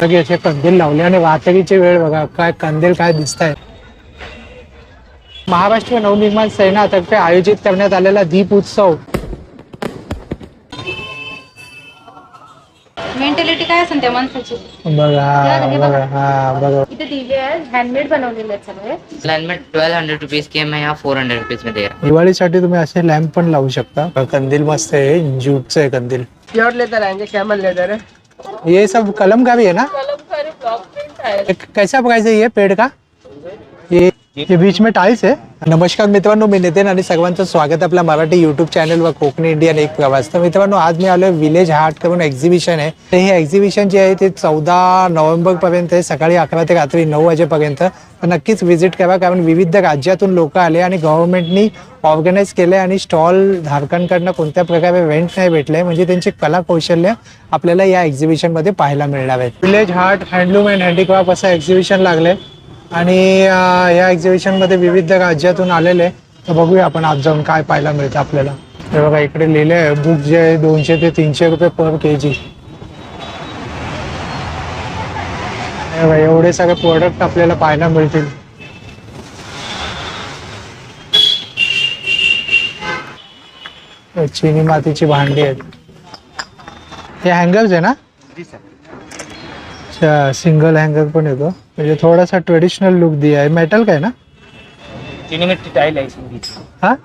सगळे असे कंदील लावले आणि वाहतुकीची वेळ बघा काय कंदील काय दिसत आहे महाराष्ट्र नवनिर्माण सेनातर्फे आयोजित करण्यात आलेला दीप उत्सव. मेंटॅलिटी काय असेल त्या माणसाची? बघा बघा हा बघा. इथे दिवे आहेत हँडमेड बनवलेले आहेत सगळे. लाइन में ट्वेल्व हंड्रेड रुपीज की है मैं यहाँ फोर हंड्रेड रुपीज में दे रहा दिवाळीसाठी तुम्ही असे लॅम्प पण लावू शकता. कंदील मस्त आहे ज्यूटचं आहे कंदील. प्योर लेदर आएंगे कैमल लेदर है ये सब कलम का भी है ना? कलम का कैसा प्राइस है ये पेड़ का? ये ये बीच में टाइल्स है नमस्कार मित्रांनो मी नितीन आणि सर्वांचं स्वागत आपल्या मराठी युट्यूब चॅनल व कोकणी इंडियन एक प्रवास. तर मित्रांनो आज मी आलोय विलेज हार्ट करून एक्झिबिशन आहे. तर हे एक्झिबिशन जे आहे ते चौदा नोव्हेंबर पर्यंत आहे सकाळी अकरा ते रात्री नऊ वाजेपर्यंत. तर नक्कीच व्हिजिट करा कारण विविध राज्यातून लोक आले आणि गव्हर्नमेंटनी ऑर्गनाईज केले आणि स्टॉल धारकांकडनं कोणत्या प्रकारे रेंट नाही भेटले म्हणजे त्यांची कला कौशल्य आपल्याला या एक्झिबिशनमध्ये पाहायला मिळणार आहेत village heart handloom and handicraft असं एक्झिबिशन लागले आणि या एक्झिबिशनमध्ये विविध राज्यातून आलेले तर बघूया आपण आज जाऊन काय पाहायला मिळतं आपल्याला. हे बघा इकडे लिहिले आहे बुक जे आहे दोनशे ते तीनशे रुपये पर के जी एवढे सगळे प्रोडक्ट आपल्याला पाहायला मिळतील. हे चिनी मातीची भांडी आहेत. हे हँगर्स आहे ना? सिंगल हँगर पण येतो. म्हणजे थोडासा ट्रेडिशनल लुक दिया है। मेटल का है ना? चीनी मिट्टी टाइल है इसमें बीच हाँ?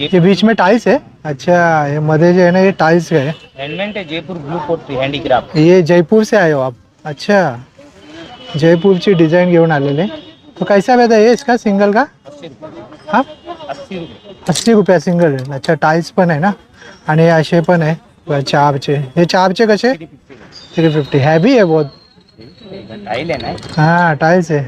ये बीच में टाइल्स है? अच्छा ये मध्ये जे है ना ये टाइल्स का है। हैंडमेड है जयपुर ब्लू हैंडीक्राफ्ट ये जयपुर से आए हो आप? अच्छा जयपूरची डिझाईन घेऊन आलेले तो कैसा बेटा ये इसका सिंगल का? अस्सी हाँ? अस्सी रुपया। सिंगल अच्छा टाइल्स पण आहे ना? आणि हे असे पण आहे। चारचे हे चारचे कसे? थ्री फिफ्टी हैवी है बहुत। टाइल है ना? हाँ टाइल्स है।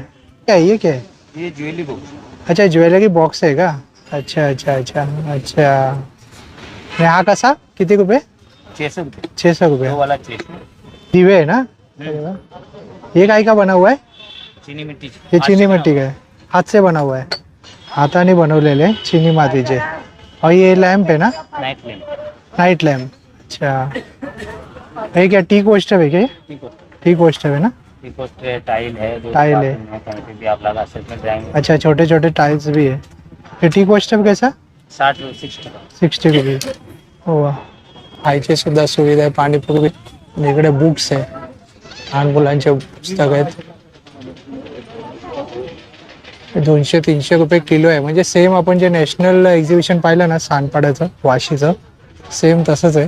क्या है ये क्या है? ये ज्वेलरी बॉक्स अच्छा ज्वेलरी बॉक्स आहे का अच्छा अच्छा अच्छा अच्छा। आणि हा कसा किती रुपये छः सौ रुपये छः सौ रुपये वाला सौ। दिवे है ना? ये काय का बना हुआ है? चीनी मिट्टी ये चीनी मिट्टी का है। हाथ से बना हुआ है। हाताने बनवलेले चीनी मातीचे और ये लैम्प है ना? नाइट लैम्प नाइट लैम्प अच्छा। ये क्या टी कोस्टर है क्या है टी कोस्टर है ना? है टाइल है है। भी आप लगा सकते हैं अच्छा छोटे छोटे टाइल्स भी है ये टी कोस्टर कैसा? साठ सिक्सटी रुपीज हो खायची सुद्धा सुविधा आहे पाणीपुरी. इकडे बुक्स आहे. लहान मुलांचे पुस्तक आहेत. दोनशे तीनशे रुपये किलो आहे. म्हणजे सेम आपण जे नॅशनल एक्झिबिशन पाहिलं ना सानपाड्याचं वाशीचं सेम तसंच आहे.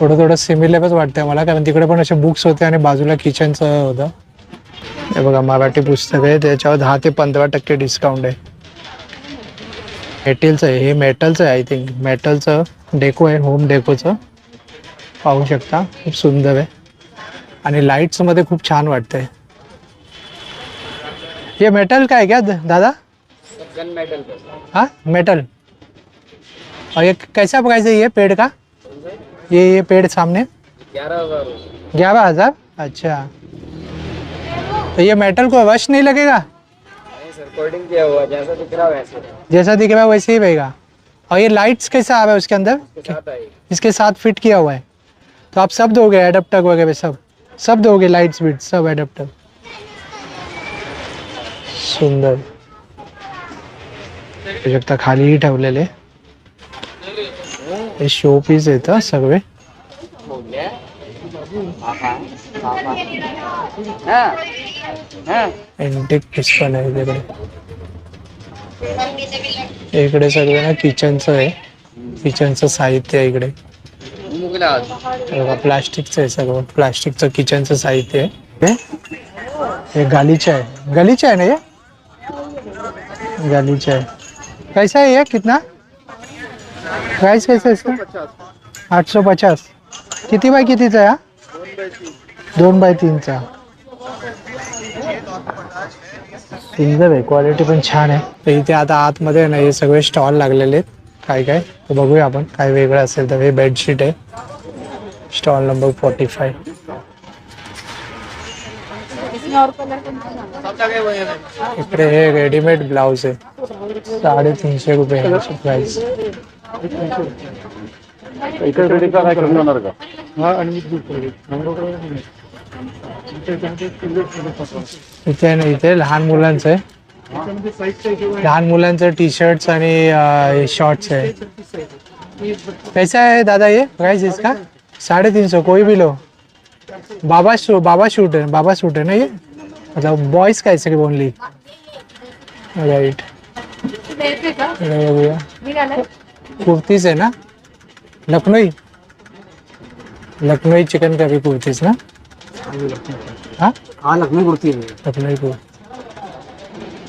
थोडं थोडं सिमिलरच वाटतंय मला कारण तिकडे पण असे बुक्स होते आणि बाजूला किचनचं होतं. हे बघा मराठी पुस्तक आहे त्याच्यावर दहा ते पंधरा टक्के डिस्काउंट आहे. मेटेलचं आहे हे मेटलचं आहे आय थिंक मेटलचं डेको आहे होम डेकोचं पाहू शकता खूप सुंदर आहे. आणि लाईट्समध्ये खूप छान वाटतंय. ये मेटल है क्या द- दादा? हाँ? मेटल और ये कैसा प्राइस है ये पेड़ का? ये ये पेड़ सामने। ग्यारह हज़ार। अच्छा। तो ये मेटल को वश नहीं लगेगा? नहीं सर कोडिंग किया हुआ जैसा दिख रहा वैसे जैसा दिख रहा है वैसे ही रहेगा। और ये लाइट्स कैसा आ रहा है उसके अंदर? साथ आई। इसके साथ फिट किया हुआ है। तो आप सब दोगे एडेप्टर वगैरह सब? सब दोगे लाइट्स बीट सब एडेप्टर सुंदर। शकता खालीही ठेवलेले हे शो पीस येत सगळे. एंटिक पीस पण आहे तिकडे इकडे सगळे ना किचनचं आहे किचनचं साहित्य आहे इकडे. प्लास्टिकचं आहे सगळं. प्लास्टिकचं किचनचं साहित्य आहे. हे? हे गालीचा है गालीचा ना हे? गालीचा आहे. कैसा आहे ये कितना? प्राइस कैसा आहे इसका आठ सौ पचास. किती बाय कितीचा आहे हा? दोन बाय तीनचा. सुंदर आहे क्वालिटी पण छान आहे. तर इथे आता आतमध्ये ना हे सगळे स्टॉल लागलेले आहेत. काय काय? तर बघूया आपण. काय वेगळं असेल तर हे बेडशीट आहे. स्टॉल नंबर फोर्टी फाय इकडे हे रेडीमेड ब्लाउज आहे. साडेतीनशे रुपये इथे आहे ना इथे लहान मुलांचं आहे. लहान मुलांचं टी शर्ट्स आणि शॉर्ट्स है कैसा है दादा ये प्राइस इसका साढ़े तीन सौ कोई भी लो. बाबा शू बाबा शूट है बाबा सूट है ना ये मतलब बॉयज का ऐसे ओनली राइट द्यायचे का? भैया निघाला कुर्तीज है ना? लखनऊ? लखनऊ चिकन का भी कुर्तीज ना? हाँ? हाँ लखनऊ कुर्ती है। लखनऊ को।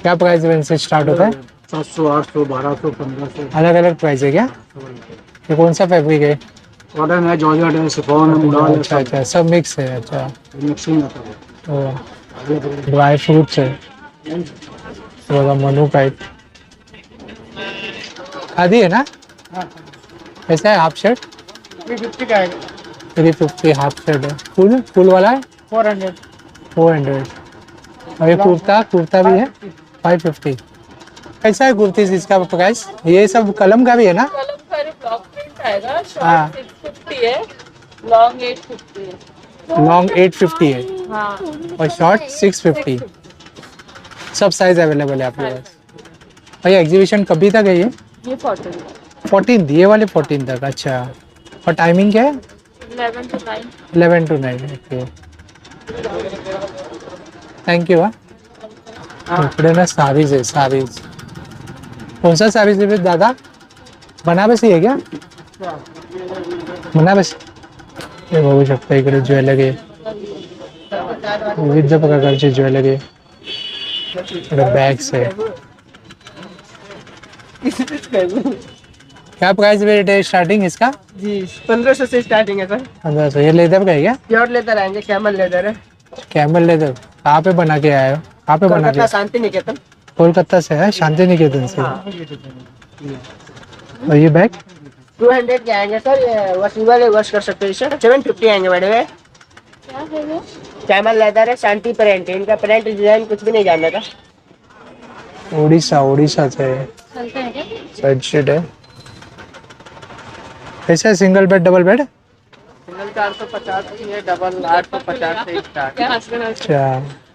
क्या प्राइस रेंज से स्टार्ट होता है? सात सौ आठ सौ बारह सौ पंद्रह सौ। अलग अलग प्राइस है क्या? ये कौन सा फैब्रिक है? कॉटन है जॉर्जेट है है मुडाल है अच्छा अच्छा सब मिक्स है अच्छा। मिक्सिंग आता है। ड्राई फ्रूट्स है। थोड़ा मनु टाइप खादी है ना? कैसा है हाफ़ शर्ट फिफ्टी का है। थ्री फिफ्टी हाफ़ शर्ट है। फुल फुल वाला है? फोर हंड्रेड फोर हंड्रेड और ये कुर्ता कुर्ता भी है? फाइव फिफ्टी कैसा है कुर्ती इसका प्राइस ये सब कलम का भी है ना? कलम ब्लॉक प्रिंट आएगा हाँ। फिफ्टी है लॉन्ग एट फिफ्टी है। लॉन्ग एट फिफ्टी है। हाँ। और शॉर्ट सिक्स फिफ्टी सब साइज़ अवेलेबल है आपके पास। और ये एग्जीबिशन कभी तक है ये? ये फोर्टी फोर्टीन ये वाले फोर्टीन तक अच्छा। और टाइमिंग क्या है? Eleven to nine okay thank you हा। इकडे ना सारीज आहे सारीज। कोणसा सारीज आहे दादा? बनारसी आहे क्या? बनारसी। हे बघू शकता इकडे ज्वेलरी आहे विविध प्रकारची ज्वेलरी आहे इकडे बॅग्स आहे क्या प्राइस रेट है स्टार्टिंग इसका? जी पंद्रह सौ से स्टार्टिंग है सर। पंद्रह सौ ये लेदर का है क्या? प्योर लेदर आएँगे कैमल लेदर है। कैमल लेदर कहाँ पे बना के आए हो? कहाँ पे बना के शांति निकेतन कोलकाता से है शांति निकेतन से और ये बैग टू हंड्रेड के आएँगे सर ये वॉशेबल है वॉश कर सकते हो इसे। सेवन फिफ्टी आएँगे मैडम है कैमल लेदर है शांति प्रिंट इनका प्रिंट डिज़ाइन कुछ भी नहीं जानने का उड़ीसा उड़ीसा से। है बेडशीट है। कैसा है single bed double bed single चार सौ पचास की है डबल आठ सौ पचास से स्टार्ट हो? अच्छा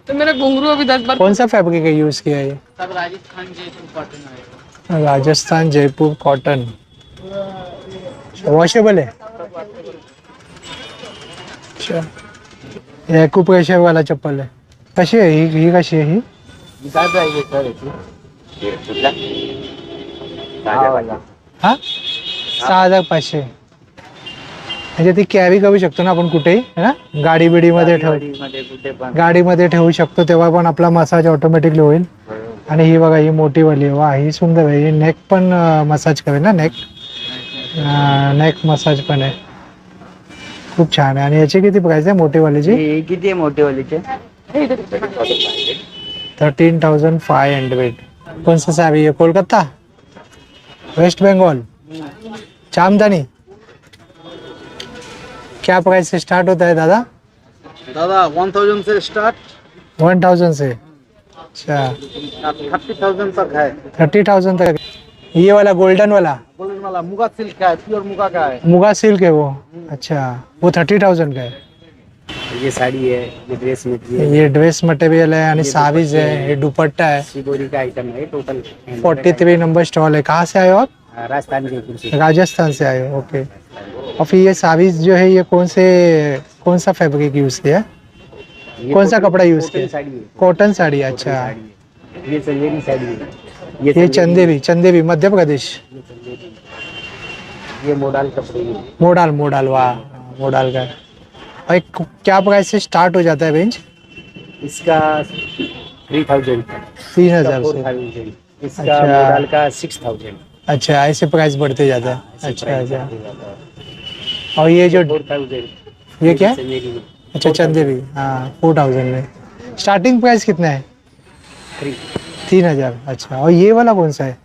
तो मेरा घुंगरू अभी दस बार कौन सा फैब्रिक है यूज़ किया है ये? सब राजस्थान जयपुर कॉटन आएगा राजस्थान जयपुर कॉटन वॉशेबल है? अच्छा। ये एक्यूप्रेशर वाला चप्पल है। कशी आहे ही ही कशी आहे ही? काय प्राइस आहे सर याची हा? सहा हजार पाचशे. म्हणजे ती कॅरी करू शकतो ना आपण कुठेही है ना? गाडी बिडीमध्ये ठेवमध्ये कुठे पण. गाडीमध्ये ठेवू शकतो तेव्हा पण आपला मसाज ऑटोमॅटिकली होईल. आणि ही बघा ही मोठी वाली आहे. वा ही सुंदर आहे. ही नेक पण मसाज करेल ना नेक नेक मसाज पण आहे. खूप छान आहे. आणि याची किती प्राइस आहे मोठी वालीची? हे किती आहे मोठे वालीचे? थर्टीन थाउजेंड फाइव हंड्रेड कौन सा साड़ी है कोलकाता? वेस्ट बंगाल चामदानी। क्या प्राइस से स्टार्ट होता है दादा? दादा वन थाउज़ेंड से स्टार्ट वन थाउज़ेंड से। अच्छा। थर्टी थाउज़ेंड तक है। थर्टी थाउज़ेंड तक। ये वाला गोल्डन वाला? गोल्डन वाला मुगा सिल्क का है प्योर मुगा का है। मुगा सिल्क है वो। अच्छा वो थर्टी थाउज़ेंड का है। ये साड़ी है ये ड्रेस मटेरियल ये ड्रेस मटेरियल है आणि सावीज है ये दुपट्टा है। शिबोरी का आइटम है total forty three number stall है। कहाँ से आए हो आप? राजस्थान से राजस्थान से आए हो ओके और फिर ये सावीज जो है ये कौन से कौन सा फैब्रिक यूज़ किया? कौन सा कपड़ा यूज़ किया? कॉटन साड़ी अच्छा। ये चंदेरी साड़ी है। ये चंदेरी- चंदेवी चंदेवी मध्य प्रदेश? ये मोडाल कपड़े मोडाल मोडाल वाह मोडाल का. और एक क्या प्राइस से स्टार्ट हो जाता है बेंच इसका थ्री थाउज़ेंड तीन हज़ार से। इसका अच्छा। मोडाल का सिक्स थाउज़ेंड अच्छा ऐसे प्राइस बढ़ते जाता है। अच्छा अच्छा और ये जो ये क्या? अच्छा चंदेवी हाँ फोर थाउज़ेंड में। स्टार्टिंग प्राइस कितना है? तीन हज़ार। अच्छा और ये वाला कौन सा है?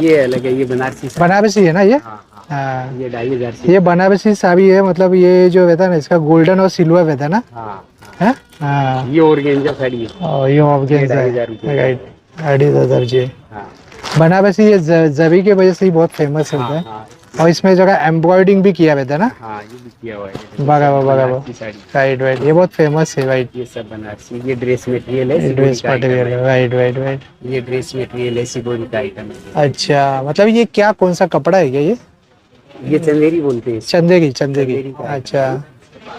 ये अलग है ये बनारसी बनारसी है ना ये? हाँ हाँ। हाँ। ये ढाई हज़ार से। ये बनारसी साड़ी है मतलब ये जो रहता है ना इसका गोल्डन और सिल्वर रहता है ना? हाँ हाँ। ये ऑर्गेंजा साड़ी है। ये ऑर्गेन्जा ढाई है राइट अढ़ी हज़ार जी। हाँ। बनारसी ये ज- जरी के वजह से ही बहुत फ़ेमस हाँ, होता है। हाँ। और इसमें जगह एम्ब्रॉयडिंग भी किया रहता है ना? हाँ ये भी किया हुआ है। बराबर राइट ये बहुत फ़ेमस है राइट ये सब बनारसी ये ड्रेस मटेरियल है ड्रेस मटेरियल है। राइट राइट राइट ये ड्रेस मटेरियल है सिबोरी का आइटम है। अच्छा मतलब ये क्या कौन सा कपड़ा है क्या ये? ये चंदेरी बोलते हैं चंदेरी चंदेरी। है। अच्छा।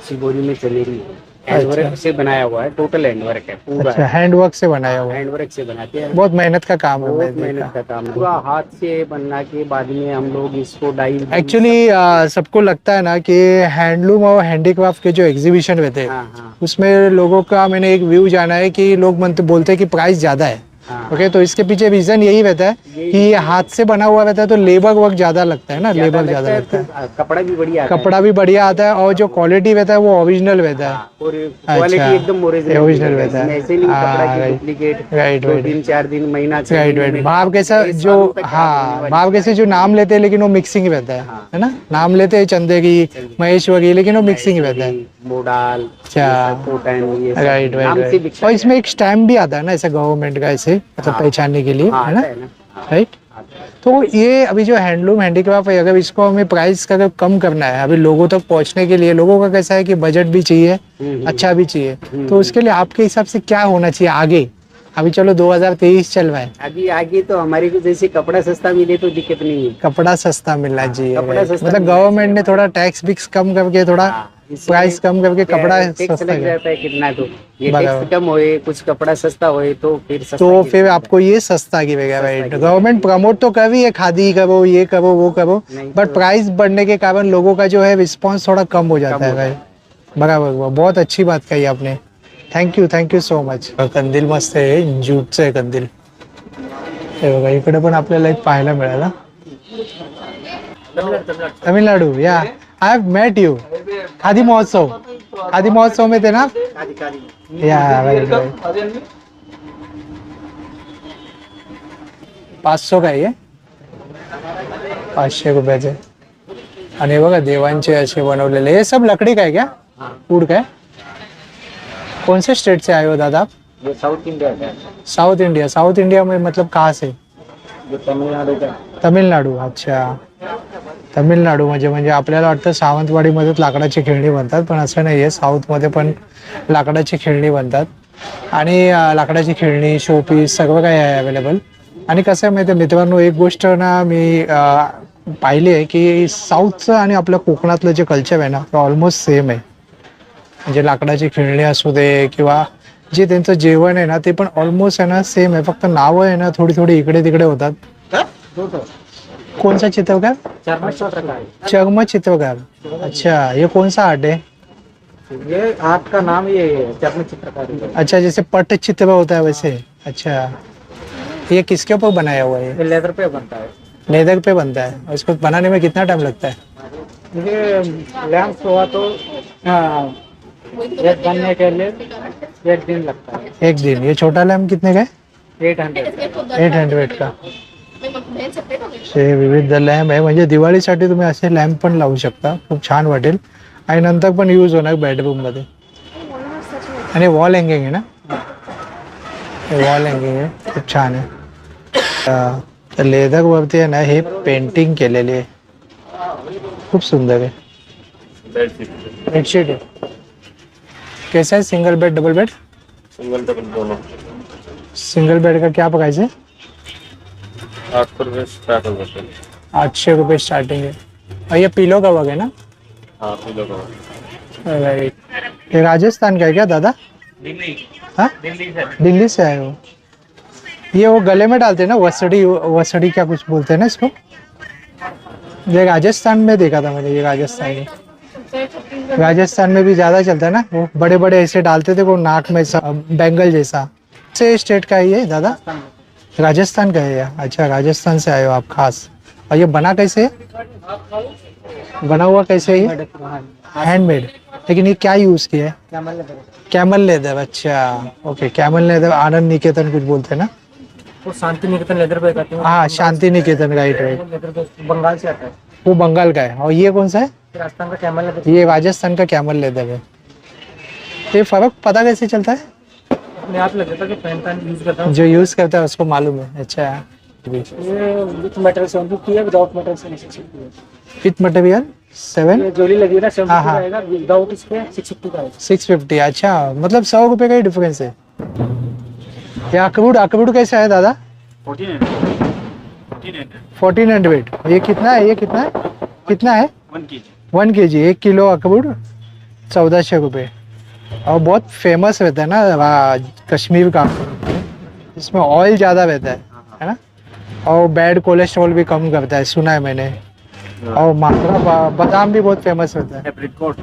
सिबोरी में चंदेरी हैंडवर्क से बनाया हुआ है टोटल हैंडवर्क है पूरा अच्छा हैंडवर्क से बनाया हुआ है। हैंडवर्क से बनाते हैं। बहुत मेहनत का काम है बहुत मेहनत का काम पूरा हाथ से बनना के बाद में हम लोग इसको डाई एक्चुअली सबको लगता है ना कि हैंडलूम और हैंडीक्राफ्ट के जो एग्जीबिशन रहते हैं हाँ हाँ। उसमें लोगों का मैंने एक व्यू जाना है कि लोग बोलते हैं कि प्राइस ज़्यादा है। हाँ। ओके तो इसके पीछे रीज़न यही रहता है कि ये हाथ से बना हुआ रहता है तो लेबर वर्क ज़्यादा लगता है ना? लेबर ज़्यादा लगता है है, तो कपड़ा भी बढ़िया आता है। कपड़ा भी बढ़िया आता है और जो क्वालिटी रहता है वो ओरिजिनल रहता है। हाँ, अच्छा। ओरिजिनल रहता है। ऐसे नहीं हाँ, कपड़ा की right. डुप्लीकेट राइट राइट दिन चार दिन महीना राइट राइट भाव कैसा जो हाँ भाव कैसे जो नाम लेते हैं लेकिन वो मिक्सिंग रहता है हाँ। है ना? नाम लेते हैं चंदेगी महेश्वरी लेकिन वो मिक्सिंग रहता है। मोडाल अच्छा। राइट राइट और इसमें एक स्टैम्प भी आता है ना ऐसा गवर्नमेंट का ऐसे मतलब हाँ। पहचानने के लिए हाँ, है ना? आता है राइट तो ये अभी जो हैंडलूम हैंडीक्राफ्ट है अगर इसको हमें प्राइस का अगर कम करना है। अभी लोगों तक पहुँचने के लिए लोगों का कैसा है कि बजट भी चाहिए हम्म, अच्छा भी चाहिए। तो उसके लिए आपके हिसाब से क्या होना चाहिए आगे? अभी चलो 2023 चल रहा है। अभी आगे तो हमारे को जैसे कपड़ा सस्ता मिले तो दिक्कत नहीं है। कपड़ा सस्ता मिलना चाहिए मतलब गवर्नमेंट ने थोड़ा टैक्स बिक्स कम करके थोड़ा प्राइस कम करके कपड़ा है, सस्ता। जाता है कितना तो। ये टैक्स कम होए कुछ कपड़ा सस्ता होए तो फिर सस्ता तो फिर आपको ये सस्ता गिरेगा सस्ता राइट गवर्नमेंट प्रमोट तो कर रही है खादी करो ये करो वो करो बट तो- प्राइस बढ़ने के कारण लोगों का जो है रिस्पॉन्स थोड़ा कम हो जाता है हो राइट बराबर. बहुत अच्छी बात कही आपने। Thank you thank you so much कंदील मस्त आहे ज्यूटचं आहे कंदील। हे बघा इकडे पण आपल्याला एक पाहायला मिळाला। तमिळनाडू या। I have met you Khadi Mahotsav. Khadi Mahotsav में थे ना आप? है। खादी खादी या? पाचशे काय आहे पाचशे रुपयाचे आणि हे बघा देवांचे असे बनवलेले हे। सब लकड़ी काय? क्या वुड काय कौन से स्टेट से आए हो दादा आप? साउथ इंडिया का साउथ इंडिया। साउथ इंडिया में मतलब कहाँ से? तमिलनाडु तमिळनाडू अच्छा। तमिळनाडू म्हणजे म्हणजे आपल्याला वाटतं सावंतवाडीमध्येच लाकडाची खेळणी बनतात पण असं नाही आहे साऊथमध्ये पण लाकडाची खेळणी बनतात. आणि लाकडाची खेळणी शोपीस सगळं काही आहे अवेलेबल आणि कसं आहे माहिती आहे मित्रांनो एक गोष्ट ना मी पाहिली आहे की साऊथचं आणि आपल्या कोकणातलं जे कल्चर आहे ना ते ऑलमोस्ट सेम आहे. म्हणजे लाकडाची खेळणी असू दे किंवा जे त्यांचं जेवण आहे ना ते पण ऑलमोस्ट आहे ना सेम आहे. फक्त नावं आहे ना थोडी थोडी इकडे तिकडे होतात कौन सा चित्रकार? चर्म चित्रकार अच्छा ये कौन सा आर्ट है? ये आर्ट का नाम ये चरण चित्रकारी अच्छा जैसे पट चित्र होता है वैसे। अच्छा ये किसके ऊपर बनाया हुआ है? ये लेदर पे बनता है। लेदर पे बनता है। और इसको बनाने में कितना टाइम लगता है? ये लैंप हुआ तो हाँ, एक बनने के लिए एक दिन लगता है। एक दिन। ये छोटा लैम्प कितने का है? Eight hundred. एट हंड्रेड का। हे विविध लॅम्प आहे. म्हणजे दिवाळीसाठी तुम्ही असे लॅम्प पण लावू शकता. खूप छान वाटेल. आणि नंतर पण यूज़ होणार बेडरूम मध्ये. आणि वॉल हँगिंग आहे ना? वॉल हँगिंग आहे. खूप छान आहे. अं, लेदर वरती आहे ना हे पेंटिंग केलेली आहे. खूप सुंदर आहे. बेडशीट आहे. कैसा है single bed double bed single double दोनों. सिंगल बेड का क्या प्राइस है आठ सौ रुपये स्टार्ट हो जाते हैं रुपये स्टार्टिंग है। और ये पिलो का वग है ना? हाँ किलो का राइट ये राजस्थान का है क्या दादा? हाँ? दिल्ली से। आए हो। ये वो गले में डालते हैं ना वसड़ी वसड़ी क्या कुछ बोलते हैं ना इसको? ये राजस्थान में देखा था मैंने ये राजस्थान में। राजस्थान में भी ज़्यादा चलता है ना वो बड़े बड़े ऐसे डालते थे वो नाक में सा, बैंगल जैसा। से स्टेट का ही है दादा? राजस्थान का है? ये अच्छा राजस्थान से आए हो आप खास। और ये बना कैसे है? बना हुआ कैसे है ये? हैंडमेड लेकिन ये क्या यूज़ किया है? कैमल लेदर अच्छा। Okay camel leather Anand Niketan कुछ बोलते हैं ना? वो शांति निकेतन लेदर पे कहते हैं। हाँ शांति निकेतन राइट लेदर पे बंगाल से आता है। वो बंगाल का है। और ये कौन सा है? राजस्थान का कैमल लेदर ये राजस्थान का कैमल लेदर है। तो ये फ़र्क पता कैसे चलता है? अपने आप लग जाता है कि पहनता यूज़ करता हूँ। जो यूज़ करता है उसको मालूम है। अच्छा। ये विथ मेटल सेवन फिफ्टी है विदाउट फिफ्टी है विथ मटेरियल सेवन जोली लगी ना सेवन हाँ, हाँ। रहेगा विदाउट इसके सिक्स फिफ्टी का आएगा। सिक्स फिफ्टी अच्छा। मतलब सौ रुपये का ही डिफरेंस है। ये अकबूड अकबूड कैसा है दादा? फोर्टीन हंड्रेड ये कितना है ये कितना है? कितना है? वन के जी वन के जी एक किलो अकबूड चौदह सौ रुपये और बहुत फ़ेमस रहता है ना कश्मीर का इसमें ऑयल ज़्यादा रहता है है ना? और बैड कोलेस्ट्रॉल भी कम करता है सुना है मैंने। और मात्रा बादाम भी बहुत फ़ेमस रहता है। एप्रिकॉट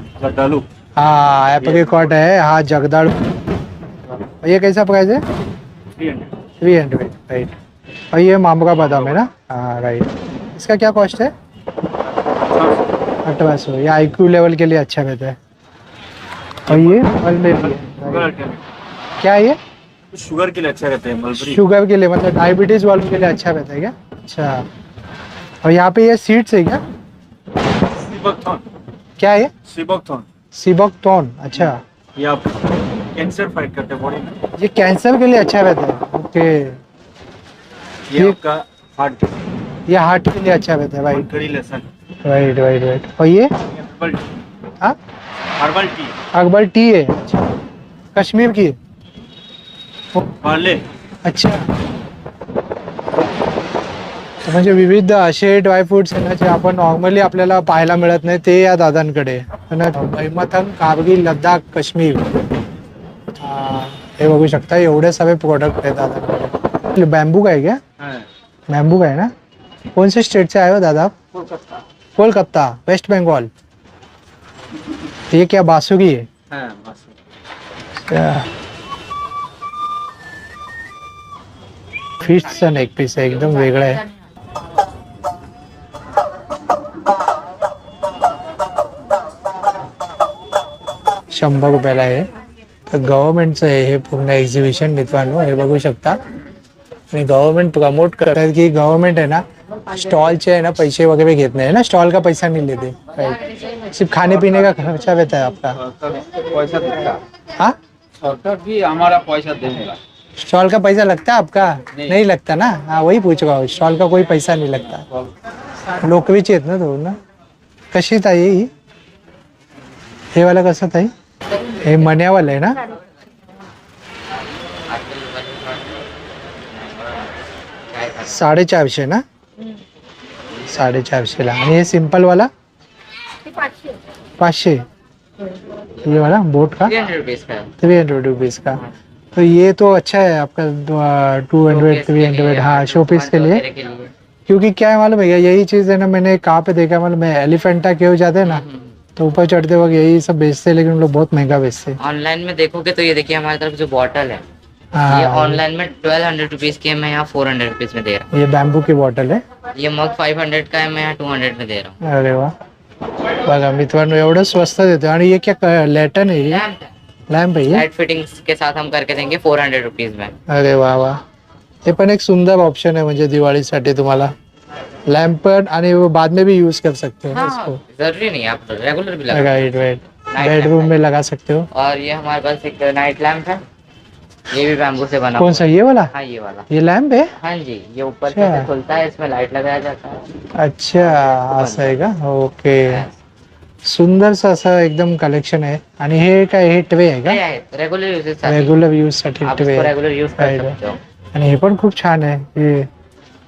हाँ एप्रिकॉट है हाँ जगदाड़ू ये कैसा प्राइस है? थ्री हंड्रेड राइट और ये मामूका बादाम है ना? हाँ राइट इसका क्या कॉस्ट है? अठारह सौ। ये आई क्यू लेवल के लिए अच्छा रहता है। और ये? मलबेरी है। क्या ये? शुगर के लिए अच्छा रहता है शुगर के लिए मतलब डायबिटीज़ वालों के लिए अच्छा रहता है क्या? अच्छा। और यहाँ पे ये सीड्स है क्या? क्या है ये? सिबकथॉन सिबोक्टोन अच्छा। ये आप कैंसर फाइट करते हैं बॉडी में। ये कैंसर के लिए अच्छा रहता है। ओके ये आपका हार्ट ये हार्ट के लिए अच्छा रहता है राइट राइट राइट राइट और ये? हाँ? Herbal tea. अकबर टी है। कश्मीर की? पार्ले. अच्छा। म्हणजे विविध असे ड्राय फ्रुट्स आहे ना जे आपण नॉर्मली आपल्याला पाहायला मिळत नाही ते या दादांकडे आहे. ना मैमथन कारगिल लद्दाख काश्मीर. हा, बघू शकता एवढे सगळे प्रोडक्ट आहेत दादांकडे. बॅम्बू काय? क्या बॅम्बू काय ना? कौन से स्टेट से आए हो दादा? आप कोलकाता वेस्ट बंगाल ये क्या बासुरी है? फिशचा नेक पीस आहे एकदम वेगळा आहे शंभर रुपयाला आहे तर गव्हर्नमेंटचं आहे हे पूर्ण एक्झिबिशन मित्रांनो हे बघू शकता। आणि गव्हर्नमेंट प्रमोट करतात की गव्हर्नमेंट आहे ना स्टॉलचे ना पैसे वगैरह घेत नाही है ना स्टॉल का पैसा नहीं लेते. सिर्फ खाने पीने का खर्चा रहता है आपका पैसा देगा हाँ? सरकार भी हमारा पैसा देगा स्टॉल का पैसा लगता है आपका? नहीं, लगता ना? हाँ वही पूछ रहा हूँ स्टॉल का कोई पैसा नहीं लगता। लोकवीची आहेत ना तो ना? कशी ताई? ही हे वाला कसं ताई? हे मण्यावाला आहे ना? साडेचारशे ना? साडेचारशेला आणि हे सिंपल वाला? पाचशे. ये वाला बोट का? थ्री हंड्रेड रुपीज़ का. तो ये तो अच्छा है आपका टू हंड्रेड थ्री हंड्रेड हाँ शो पीस के लिए। क्योंकि क्या है मालूम भैया यही चीज़ है ना मैंने कहाँ पे देखा मालूम है? एलिफेंटा के हो जाते हैं ना तो ऊपर चढ़ते वक्त यही सब बेचते हैं लेकिन लोग बहुत महँगा बेचते हैं। ऑनलाइन में देखोगे तो ये देखिए हमारी तरफ़ जो बॉटल है ये हाँ ऑनलाइन में ट्वेल्व हंड्रेड रुपीज़ की है मैं यहाँ फोर हंड्रेड रुपीज़ में दे रहा हूँ। ये बैम्बू की बॉटल है? ये मग फाइव हंड्रेड का है मैं यहाँ टू हंड्रेड में दे रहा हूँ। अरे वाह। बघा मित्रांनो एवढं स्वस्त देतो आणि ये क्या लॅटन है है। लॅम्प है लाइट फिटिंग्स के साथ हम करके देंगे फोर हंड्रेड रुपीज़ में। अरे वा वा हे पण एक सुंदर ऑप्शन है म्हणजे दिवाळीसाठी तुम्हाला. लॅम्प पण आणि वो बाद में भी यूज़ कर सकते हो हाँ इसको. ज़रूरी नहीं आप रेगुलर भी लगा राइट राइट बेडरूम में लगा सकते हो। और ये हमारे पास एक नाइट लैम्प है। ये भी बैम्बू से बना कौन सा ये वाला? है। ये वाला। ये लॅम्प है? हाँ जी ये ऊपर से खुलता है इसमें लाइट लगाया जाता है। अच्छा असं आहे का? ओके। सुंदरसं असं एकदम कलेक्शन आहे आणि हे काय हे ट्रे आहे का? रेगुलर यूजेस रेग्युलर यूजसाठी. आहे. रेगुलर यूज हो. आणि हे पण खूप छान आहे. हे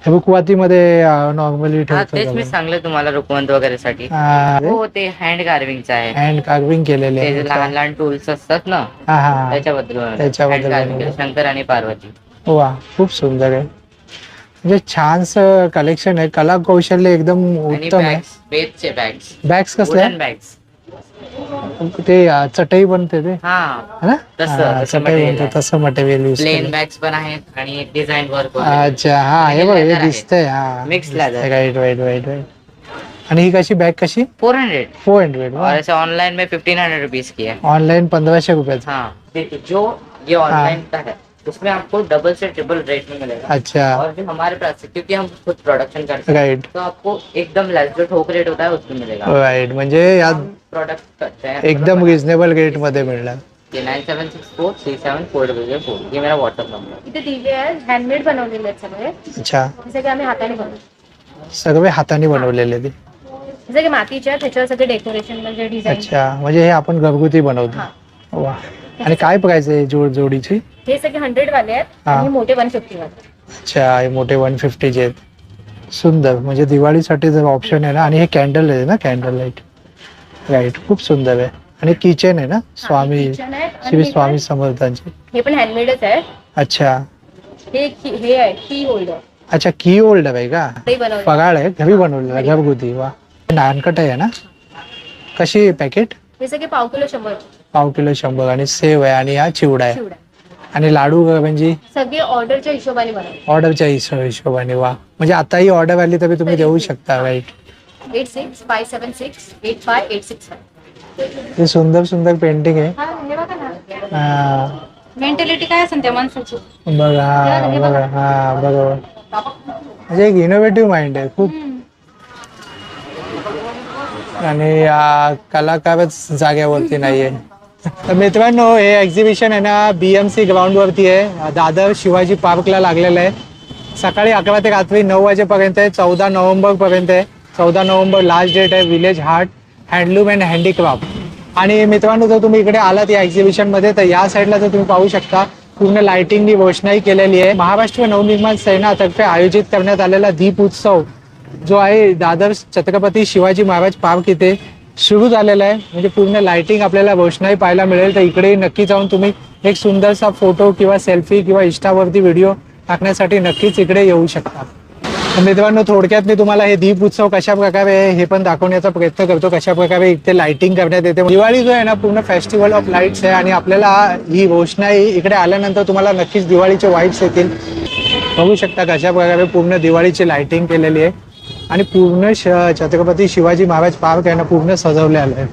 हे बघ कुवातीमध्ये नॉर्मली हा तेच मी सांगले तुम्हाला रुकवंत वगैरे साठी हँड हो ते हँड कार्विंगचं आहे. कार्विंग केलेले ते आहे जे लहान लहान टूल्स असतात ना हा हा. त्याच्याबद्दल. त्याच्याबद्दल Hand carving बनवलं. केलं. शंकर आणि पार्वती. वा खूप सुंदर आहे. म्हणजे छानस कलेक्शन आहे कला कौशल्य एकदम आणि उत्तम आहे. बॅग्स बेतचे बॅग्स बॅग्स कसले? वुडन बॅग्स ते अं, चटई बनते ते. हा. है ना? तसं- हा, तसं चटई material बनते आहे. तसं मटेरियल यूज प्लेन बॅग्स पण आहेत आणि डिझाईन वर्क अच्छा हा हे बघ हे leather आहे. दिसतंय हा. Mixed leather. Right right right right आणि ही कशी बॅग कशी? फोर हंड्रेड फोर हंड्रेड और ऐसे ऑनलाइन में फिफ्टीन हंड्रेड रुपीज की है. ऑनलाईन पंधराशे रुपयाचा. हाँ देखिए जो ये ऑनलाइन का है उसमें आपको डबल से ट्रिपल रेट में मिलेगा। अच्छा। और जो हमारे पास है, क्योंकि हम खुद प्रोडक्शन करते हैं राईट तो आपको एकदम लेस जो ठोक रेट होता है उसमें मिलेगा। राईट म्हणजे यात प्रोडक्ट करते हैं एकदम रिझनेबल रेट मध्ये मिळणार nine seven six four three seven four double four ये मेरा व्हाट्सअप नंबर है इथे दिवे आहेत हँडमेड बनवलेले आहेत सगळे। अच्छा। जसं की आम्ही हाताने बनवतो। सगळे हाताने बनवलेले ते। जसं की मातीच्या त्याच्यावर सगळे डेकोरेशन म्हणजे डिझाईन अच्छा म्हणजे हे आपण घरगुती बनवतो. वा. आणि काय प्राइस आहे जोड जोडीची? हे सगळे हंड्रेड वाले आहेत हा. आणि मोठे वन फिफ्टी वाले. अच्छा हे मोठे वन फिफ्टीचे आहेत. सुंदर म्हणजे दिवाळीसाठी जर ऑप्शन आहे ना आणि हे कॅन्डल आहे ना कॅन्डल लाइट राईट खूप सुंदर आहे. आणि किचन आहे ना स्वामी किचन आहेत आणि श्री हे स्वामी पण- समर्थांचे. हे पण हँडमेडच आहे. अच्छा. हे हे आहे की होल्डर अच्छा की ओल्ड आहे का? ते बनवलं फगाळ आहे घरी बनवलेला घरगुती वा. नानकट आहे ना? कशी पॅकेट हे सगळे पाव किलो शंभर. पाव किलो शंभर आणि सेव आहे आणि हा चिवडा आहे. चिवडा. आणि लाडू म्हणजे? सगळे ऑर्डरच्या हिशोबाने ऑर्डरच्या हिशो- हिशोबाने वा. म्हणजे आताही ऑर्डर आली तरी तुम्ही देऊ शकता right eight six five seven six eight five eight six ते सुंदर सुंदर पेंटिंग आहे. हा हे बघा ना. हा, मेंटॅलिटी काय असेल त्या माणसाची? बघा हा बघा हा बरोबर. म्हणजे एक इनोव्हेटिव्ह माइंड आहे खूप. आणि कलाकारच जाग्यावरती नाहीये. तर मित्रांनो हे एक्झिबिशन आहे ना बीएमसी ग्राउंड वरती आहे. दादर शिवाजी पार्कला लागलेलं आहे. सकाळी अकरा ते रात्री नऊ वाजेपर्यंत आहे चौदा नोव्हेंबर पर्यंत आहे. चौदा नोव्हेंबर लास्ट डेट आहे village heart handloom and handicraft आणि मित्रांनो जर तुम्ही इकडे आलात या एक्झिबिशनमध्ये तर या साईडला जर तुम्ही पाहू शकता पूर्ण लाइटिंगनी रोषणाई केलेली आहे. महाराष्ट्र नवनिर्माण सेनातर्फे आयोजित करण्यात आलेला दीप उत्सव जो आहे दादर छत्रपती शिवाजी महाराज पार्क इथे सुरू झालेलं आहे. म्हणजे पूर्ण लाइटिंग आपल्याला रोषणाई पाहायला मिळेल. तर इकडे नक्की जाऊन तुम्ही एक सुंदरसा फोटो किंवा सेल्फी किंवा इंस्टावरती व्हिडिओ टाकण्यासाठी नक्कीच इकडे येऊ शकता. मित्रांनो थोडक्यात मी तुम्हाला हे दीप उत्सव कशा प्रकारे हे पण दाखवण्याचा प्रयत्न करतो. कशा प्रकारे इथे लाइटिंग करण्यात येते. दिवाळी जो आहे ना पूर्ण फेस्टिवल ऑफ लाईट्स आहे आणि आपल्याला ही रोषणाई इकडे आल्यानंतर तुम्हाला नक्कीच दिवाळीचे वाईट्स येतील. बघू शकता कशा प्रकारे पूर्ण दिवाळीची लाइटिंग केलेली आहे. आणि पूर्ण श- छत्रपती शिवाजी महाराज पार्क आहे ना पूर्ण सजवलेलं आहे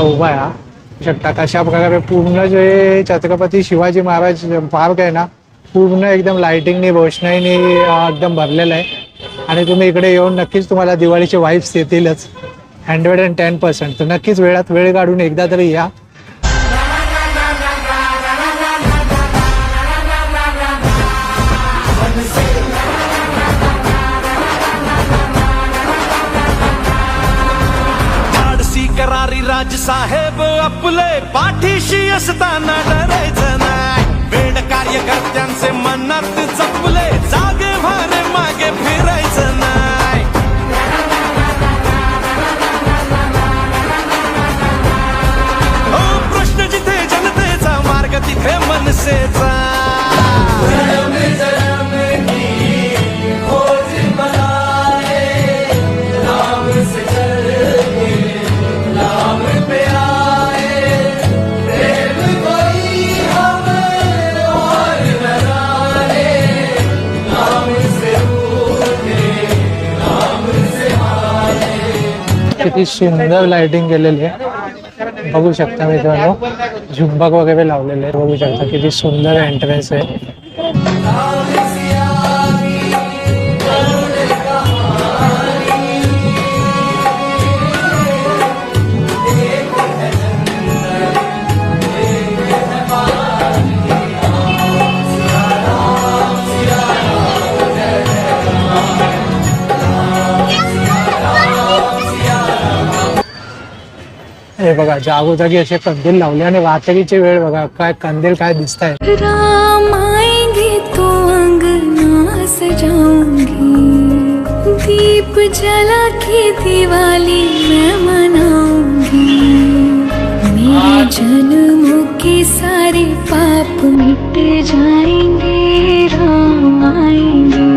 उभा आहे शकता कशा प्रकारे पूर्ण जे छत्रपती शिवाजी महाराज पार्क आहे ना पूर्ण एकदम लाइटिंगनी रोषणाईनी एकदम भरलेलं आहे. आणि तुम्ही इकडे येऊन नक्कीच तुम्हाला दिवाळीचे वाईफ्स येतीलच. हंड्रेड अँड टेन पर्सेंट तर नक्कीच वेळात वेळ काढून एकदा तरी या. साहेब आपले पाठीशी असताना डरायचं नाही. वेड कार्यकर्त्यांचे मनात जपले जागे भारे मागे फिरायचं नाही. हो, प्रश्न जिथे जनतेचा मार्ग तिथे मनसेचा किती सुंदर लाइटिंग केलेली आहे. बघू शकता मित्रांनो, झुंबक वगैरे लावलेले आहे. बघू शकता किती सुंदर एंट्रन्स आहे. बगो बघा ज्या अगोजागी असे वे लावले आणि वातरीची वेळ बघा, काय कंदील काय दिसत आहे तो दीप जला के दिवाली मैं मनाऊँगी। मेरे जन्मों के सारे पाप मिट जाएँगे, राम आएँगे।